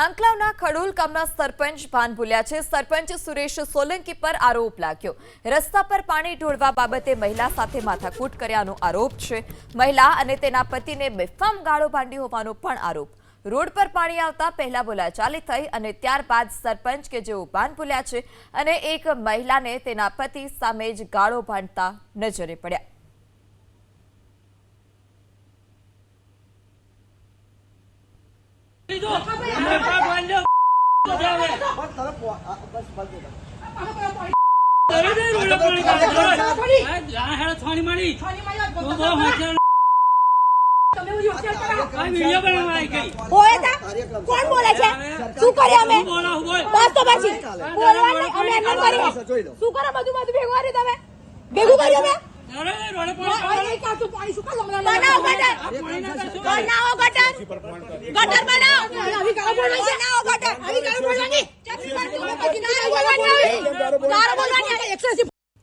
આંકલાવના ખડોલ ગામના સરપંચ ભાન ભૂલ્યા છે. સરપંચ સુરેશ સોલંકી પર આરોપ લાગ્યો. રસ્તા પર પાણી ઢોળવા બાબતે મહિલા સાથે માથાકૂટ કર્યાનો આરોપ છે. મહિલા અને તેના પતિને બેફામ ગાળો ભાંડી હોવાનો પણ આરોપ. રોડ પર પાણી આવતા પહેલા બોલાચાલી થઈ અને ત્યારબાદ સરપંચ કે જેઓ ભાન ભૂલ્યા છે અને એક મહિલાને તેના પતિ સામે જ ગાળો ભાંડતા નજરે પડ્યા. તા? કોણ બોલે છે? શું કરે અમે? બસ તો પછી. બોલવા અમે એમ કરીએ શું કરે બધું બધું ભેગું કર્યું તમે? ભેગું કર્યું અમે? ગટર? બનાવો ગટર. ગટર બનાવો. બનાવો. Кстати,